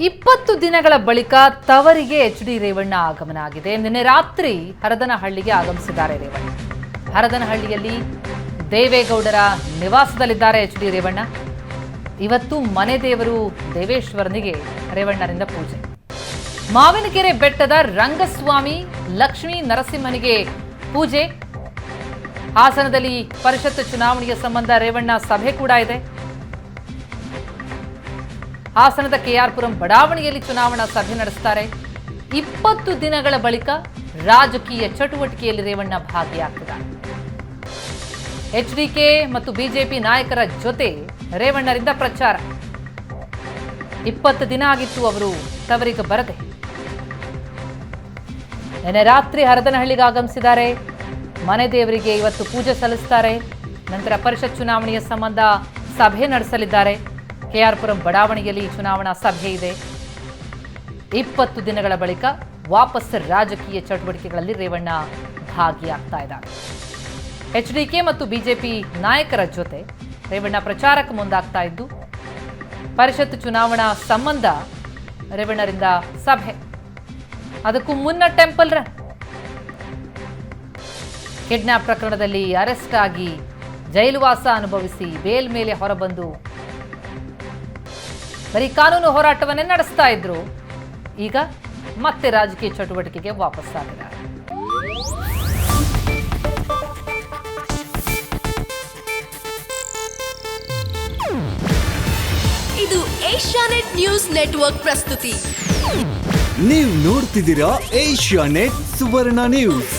ಇಪ್ಪತ್ತು ದಿನಗಳ ಬಳಿಕ ತವರಿಗೆ ಎಚ್ ಡಿ ರೇವಣ್ಣ ಆಗಮನ ಆಗಿದೆ. ನಿನ್ನೆ ರಾತ್ರಿ ಹರದನಹಳ್ಳಿಗೆ ಆಗಮಿಸಿದ್ದಾರೆ ರೇವಣ್ಣ. ಹರದನಹಳ್ಳಿಯಲ್ಲಿ ದೇವೇಗೌಡರ ನಿವಾಸದಲ್ಲಿದ್ದಾರೆ ಎಚ್ ಡಿ ರೇವಣ್ಣ. ಇವತ್ತು ಮನೆ ದೇವರು ದೇವೇಶ್ವರನಿಗೆ ರೇವಣ್ಣರಿಂದ ಪೂಜೆ. ಮಾವಿನಕೆರೆ ಬೆಟ್ಟದ ರಂಗಸ್ವಾಮಿ ಲಕ್ಷ್ಮೀ ನರಸಿಂಹನಿಗೆ ಪೂಜೆ. ಹಾಸನದಲ್ಲಿ ಪರಿಷತ್ ಚುನಾವಣೆಯ ಸಂಬಂಧ ರೇವಣ್ಣ ಸಭೆ ಕೂಡ ಇದೆ. ಹಾಸನದ ಕೆಆರ್ಪುರಂ ಬಡಾವಣೆಯಲ್ಲಿ ಚುನಾವಣಾ ಸಭೆ ನಡೆಸ್ತಾರೆ. ಇಪ್ಪತ್ತು ದಿನಗಳ ಬಳಿಕ ರಾಜಕೀಯ ಚಟುವಟಿಕೆಯಲ್ಲಿ ರೇವಣ್ಣ ಭಾಗಿಯಾಗ್ತಿದ್ದಾರೆ. ಎಚ್ಡಿಕೆ ಮತ್ತು ಬಿಜೆಪಿ ನಾಯಕರ ಜೊತೆ ರೇವಣ್ಣರಿಂದ ಪ್ರಚಾರ. ಇಪ್ಪತ್ತು ದಿನ ಆಗಿತ್ತು ಅವರು ತವರಿಗೆ ಬರದೆ. ನಿನ್ನೆ ರಾತ್ರಿ ಹರದನಹಳ್ಳಿಗೆ ಆಗಮಿಸಿದ್ದಾರೆ. ಮನೆ ದೇವರಿಗೆ ಇವತ್ತು ಪೂಜೆ ಸಲ್ಲಿಸ್ತಾರೆ. ನಂತರ ಪರಿಷತ್ ಚುನಾವಣೆಯ ಸಂಬಂಧ ಸಭೆ ನಡೆಸಲಿದ್ದಾರೆ. ಕೆಆರ್ಪುರಂ ಬಡಾವಣೆಯಲ್ಲಿ ಚುನಾವಣಾ ಸಭೆ ಇದೆ. ಇಪ್ಪತ್ತು ದಿನಗಳ ಬಳಿಕ ವಾಪಸ್ ರಾಜಕೀಯ ಚಟುವಟಿಕೆಗಳಲ್ಲಿ ರೇವಣ್ಣ ಭಾಗಿಯಾಗ್ತಾ ಇದ್ದಾರೆ ಎಚ್ಡಿಕೆ ಮತ್ತು ಬಿಜೆಪಿ ನಾಯಕರ ಜೊತೆ ರೇವಣ್ಣ ಪ್ರಚಾರಕ್ಕೆ ಮುಂದಾಗ್ತಾ ಇದ್ದು, ಪರಿಷತ್ ಚುನಾವಣಾ ಸಂಬಂಧ ರೇವಣ್ಣರಿಂದ ಸಭೆ. ಅದಕ್ಕೂ ಮುನ್ನ ಟೆಂಪಲ್ ರನ್. ಕಿಡ್ನಾಪ್ ಪ್ರಕರಣದಲ್ಲಿ ಅರೆಸ್ಟ್ ಆಗಿ ಜೈಲುವಾಸ ಅನುಭವಿಸಿ ಬೇಲ್ ಮೇಲೆ ಹೊರಬಂದು ಬರೀ ಕಾನೂನು ಹೋರಾಟವನ್ನೇ ನಡೆಸ್ತಾ ಇದ್ರು. ಈಗ ಮತ್ತೆ ರಾಜಕೀಯ ಚಟುವಟಿಕೆಗೆ ವಾಪಸ್ಸಾಗಿದ್ದಾರೆ ಇದು ಏಷ್ಯಾನೆಟ್ ನ್ಯೂಸ್ ನೆಟ್ವರ್ಕ್ ಪ್ರಸ್ತುತಿ. ನೀವು ನೋಡ್ತಿದ್ದೀರಾ ಏಷ್ಯಾ ನೆಟ್ ಸುವರ್ಣ ನ್ಯೂಸ್.